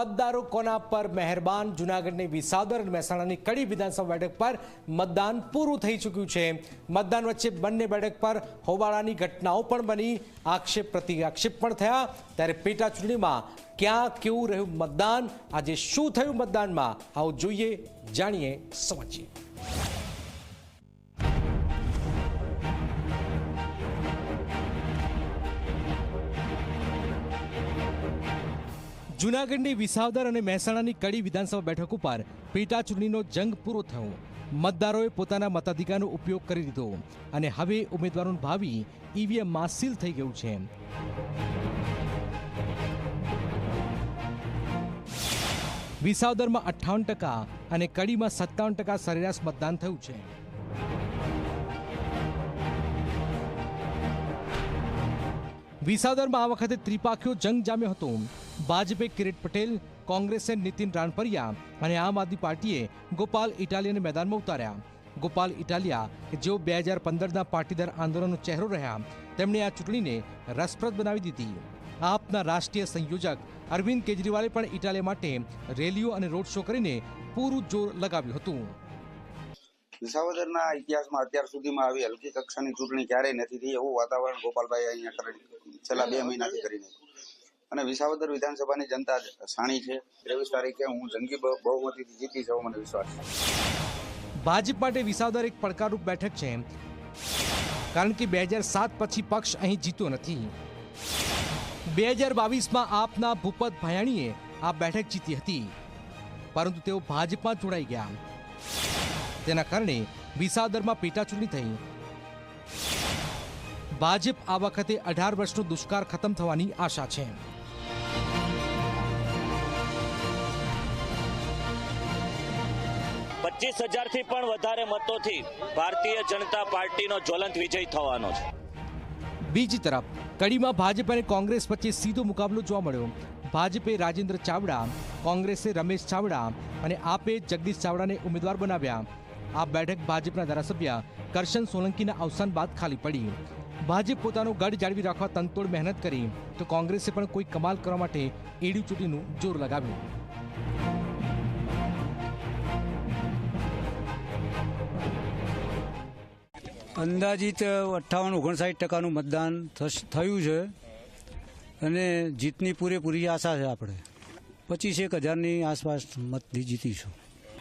મતદારો કોના પર મહેરબાન? જુનાગઢની વિસાવદર અને મહેસાણાની કડી વિધાનસભા બેઠક પર મતદાન પૂરું થઈ ચૂક્યું છે. મતદાન વચ્ચે બંને બેઠક પર હોબાળાની ઘટનાઓ પણ બની. આક્ષેપ પ્રતિ આક્ષેપ પણ થયા. ત્યારે પેટા ચૂંટણીમાં ક્યાં કેવું રહ્યું મતદાન? આજે શું થયું મતદાનમાં? આવું જોઈએ, જાણીએ, સમજીએ. જૂનાગઢની વિસાવદર અને મહેસાણાની કડી વિધાનસભા બેઠક ઉપર પેટા ચૂંટણીનો જંગ પૂરો થયો. મતદારોએ પોતાના મતાધિકારનો ઉપયોગ કરી દીધો અને હવે ઉમેદવારોનું ભાવિ ઈવીએમમાં સીલ થઈ ગયું છે. વિસાવદરમાં અઠ્ઠાવન ટકા અને કડીમાં સત્તાવન ટકા સરેરાશ મતદાન થયું છે. વિસાવદરમાં આ વખતે ત્રિપાખીઓ જંગ જામ્યો હતો. ભાજપે કિરીટ પટેલ, કોંગ્રેસે નીતિન રાણપરિયા અને આમ આદમી પાર્ટીએ ગોપાલ ઇટાલિયાને મેદાનમાં ઉતાર્યા. ગોપાલ ઇટાલિયા કે જેઓ બે હજાર પંદરના પાટીદાર આંદોલનનો ચહેરો રહ્યા, તેમણે આ ચૂંટણીને રસપ્રદ બનાવી દીધી. આપના રાષ્ટ્રીય સંયોજક અરવિંદ કેજરીવાલે પણ ઇટાલિયા માટે રેલીઓ અને રોડ શો કરીને પૂરું જોર લગાવ્યું હતું. વિસાવદરના ઇતિહાસમાં અત્યાર સુધીમાં આવી હલકી કક્ષાની ચૂંટણી ક્યારેય નથી થઈ, એવું વાતાવરણ ગોપાલભાઈ અહીંયા છેલ્લા બે મહિનાથી કરી નાખ્યું અને વિસાવદર વિધાનસભાની જનતા સાણી છે. ત્રેવીસ તારીખે હું જંગી બહુ- બહુમતીથી જીતી એવો મને વિશ્વાસ છે. ભાજપ માટે વિસાવદર એક પડકારરૂપ બેઠક છે. કારણ કે બે હજાર સાત પછી પક્ષ અહીં જીત્યો નથી. બે હજાર બાવીસમાં આપના ભૂપત ભાયાણીએ આ બેઠક જીતી હતી. પરંતુ તેઓ ભાજપમાં જોડાઈ ગયા. તેના કારણે વિસાવદરમાં પેટાચૂંટણી થઈ. ભાજપ આ વખતે અઢાર વર્ષનો દુષ્કાળ ખતમ થવાની આશા છે. પચીસ હજારથી પણ વધારે મતોથી ભારતીય જનતા પાર્ટીનો જ્વલંત વિજય થવાનો છે. બીજી તરફ, કડીમાં ભાજપ અને કોંગ્રેસ વચ્ચે સીધો મુકાબલો જોવા મળ્યો. ભાજપે રાજેન્દ્ર ચાવડા, કોંગ્રેસે રમેશ ચાવડા અને આપે જગદીશ ચાવડાને ઉમેદવાર બનાવ્યા. આ બેઠક ભાજપના ધારાસભ્ય કરશન સોલંકીના અવસાન બાદ ખાલી પડી. ભાજપ પોતાનો ગઢ જાળવી રાખવા તનતોડ મહેનત કરી, તો કોંગ્રેસે પણ કોઈ કમાલ કરવા માટે એડી ચૂંટીનું જોર લગાવ્યું. અંદાજિત અઠ્ઠાવન ઓગણસાઠ ટકાનું મતદાન થયું છે. અને જીતની પૂરેપૂરી આશા છે આપણે. પચીસ એક હજારની આસપાસ મતથી જીતીશું.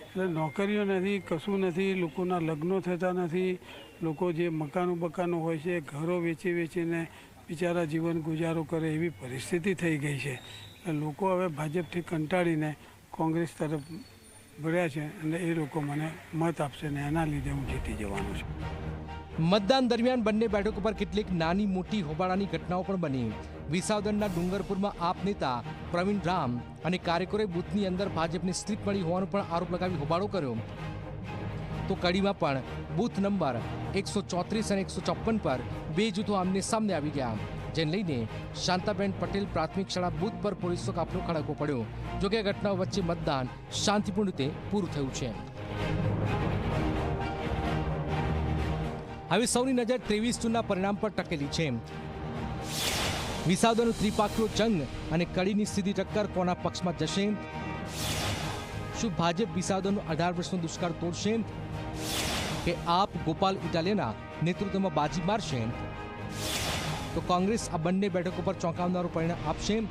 એટલે નોકરીઓ નથી, કશું નથી, લોકોના લગ્નો થતા નથી. લોકો જે મકાનો બકાનો હોય છે, ઘરો વેચી વેચીને બિચારા જીવન ગુજારો કરે એવી પરિસ્થિતિ થઈ ગઈ છે. લોકો હવે ભાજપથી કંટાળીને કોંગ્રેસ તરફ ભર્યા છે અને એ લોકો મને મત આપશે ને એના લીધે હું જીતી જવાનો છું. મતદાન દરમિયાન બંને બેઠકો પર કેટલીક નાની મોટી હોબાળાની ઘટનાઓ પણ બની. વિસાવદરના ડુંગરપુરમાં આપ નેતા પ્રવીણ રામ અને કાર્યકરોએ બૂથની અંદર ભાજપની સ્લીપ મળી હોવાનો પણ આરોપ લગાવી હોબાળો કર્યો. તો કડીમાં પણ બૂથ નંબર એકસો ચોત્રીસ અને એકસો ચોપન પર બે જૂથો આમને સામને આવી ગયા. જેને લઈને શાંતાબેન પટેલ પ્રાથમિક શાળા બૂથ પર પોલીસનો કાફલો ખડકવો પડ્યો, જોકે આ ઘટનાઓ વચ્ચે મતદાન શાંતિપૂર્ણ રીતે પૂરું થયું છે. હવે સૌની નજર ત્રેવીસ જૂનના પરિણામ પર ટકેલી છે. વિસાવદરનો ત્રિપાખીયો જંગ અને કડીની સીધી ટક્કર કોના પક્ષમાં જશે? શું ભાજપ વિસાવદરનો અઢાર વર્ષનો દુષ્કાળ તોડશે? કે આપ ગોપાલ ઇટાલિયાના નેતૃત્વમાં બાજી મારશે? તો કોંગ્રેસ આ બંને બેઠકો પર ચોંકાવનારું પરિણામ આપશે?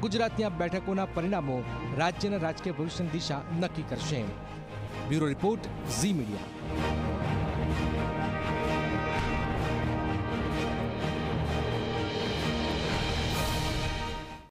ગુજરાતની આ બેઠકોના પરિણામો રાજ્યના રાજકીય ભવિષ્યની દિશા નક્કી કરશે. Bureau report Zee media.